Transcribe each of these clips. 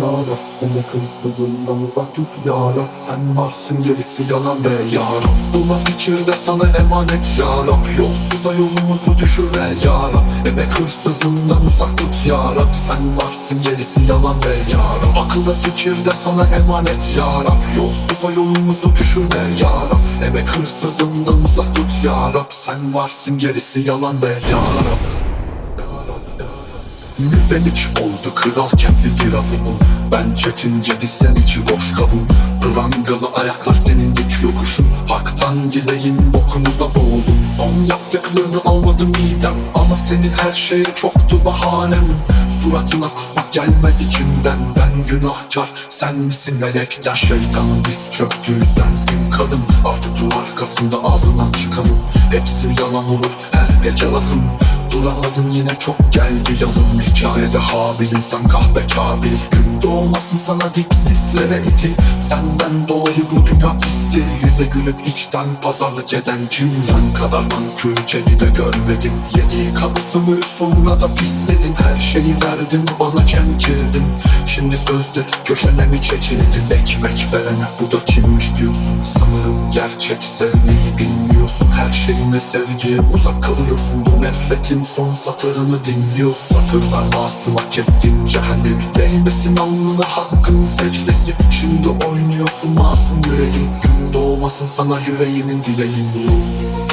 yara Sene kırıklığından uzak tut Sen varsın gerisi yalan be yara Bu laf içeride sana emanet yara Yolsuza yolumuzu düşürme yara Emek hırsızından uzak tut yara Sen varsın gerisi yalan be yara Akıllı fikirde sana emanet yara Yolsuza yolumuzu düşürme yara Emek hırsızından uzak tut yara Sen varsın gerisi yalan be yara Müzelik oldu kral kenti firavunun Ben çetin cedi sen içi boş kavun. Prangalı ayaklar senin dik yokuşun. Haktan dileğin bokunuzda boğuldum Son yaptıklarını almadım midem. Ama senin her şey çoktu bahanem. Suratına kusmak gelmez içimden. Ben günahkar sen misin melekler? Şeytanın diz çöktüğü sensin kadın. Artık dur arkasında ağzından çıkanın Hepsi yalan olur her gece lafın Duramadım yine çok geldi yalın Hikayede Habil insan kahpe kabil Gün doğmasın sana dipsislere iti Senden dolayı bu dünya pisti Yüze gülüp içten pazarlık eden kim Sen kadar nankör kedi de görmedim. Yediği kabusunu sonra da pisledin. Her şeyi verdin bana çemkirdin. Şimdi sözde köşene mi çekildin? Ekmek verene bu da kimmiş diyorsun? Sanırım gerçek sevmeyi bilmiyorsun. Her şeyine sevgiye uzak kalıyorsun. Bu nefretin son satırını dinliyorsun Satırlar masum ettin. Cehennemi değmesin alnına hakkın secdesi. Şimdi oynuyorsun masum yüreğin Gün doğmasın sana yüreğimin dileğin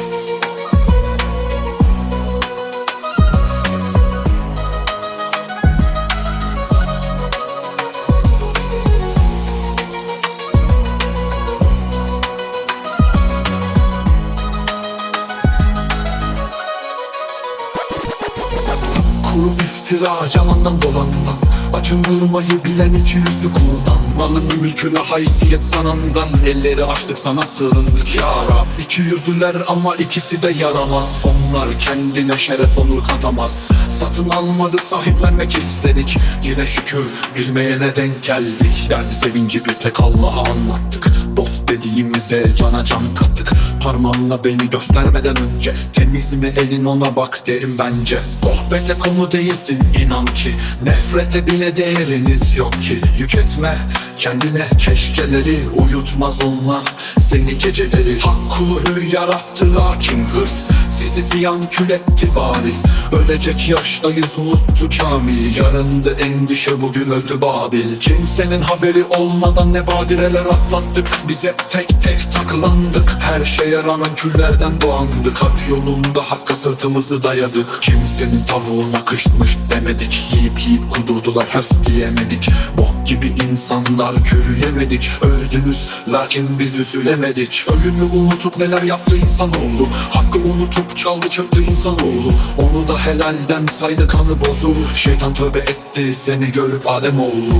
Kuru iftira yalandan dolandan. Acındırmayı bilen iki yüzlü kuldan. Malını mülküne haysiyet sanandan. Elleri açtık sana sığındık ya Rab. İki yüzlüler ama ikisi de yaramaz. Onlar kendine şeref onur katamaz. Satın almadık sahiplenmek istedik. Yine şükür bilmeyene denk geldik. Derdi sevinci bir tek Allah'a anlattık Dost dediğimize cana can kattık. Parmağınla beni göstermeden önce Temiz mi elin ona bak derim bence. Sohbete konu değilsin inan ki. Nefrete bile değeriniz yok ki. Yük etme kendine keşkeleri Uyutmaz onlar seni geceleri. Hak kulu yarattı lakin hırs? Sizi ziyan kül etti bariz Ölecek yaştayız unuttu Kamil Yarındı endişe bugün öldü Babil. Kimsenin haberi olmadan ne badireler atlattık. Bize tek tek takılandık. Her şeye rağmen küllerden doğandık Hak yolunda hakka sırtımızı dayadık. Kimsenin tavuğuna kışmış demedik. Yiyip yiyip kudurdular höst diyemedik. Bok gibi insanlar çürüyemedik. Öldünüz lakin biz üzülemedik. Ölümü unutup neler yaptı insanoğlu? Hakkı unutup çaldı çöktü insanoğlu. Onu da helalden saydı kanı bozu Şeytan tövbe etti seni görüp Adem oldu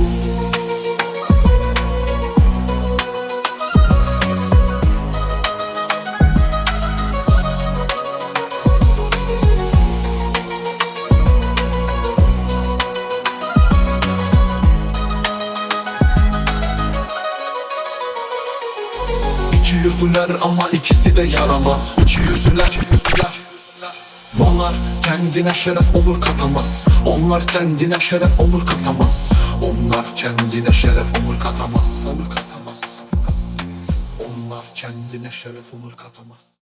İki yüzlüler ama ikisi de yaramaz. İki yüzlüler, iki yüzlüler Onlar kendine şeref olur katamaz. Onlar kendine şeref olur katamaz. Onlar kendine şeref olur katamaz. Olur katamaz Onlar kendine şeref olur katamaz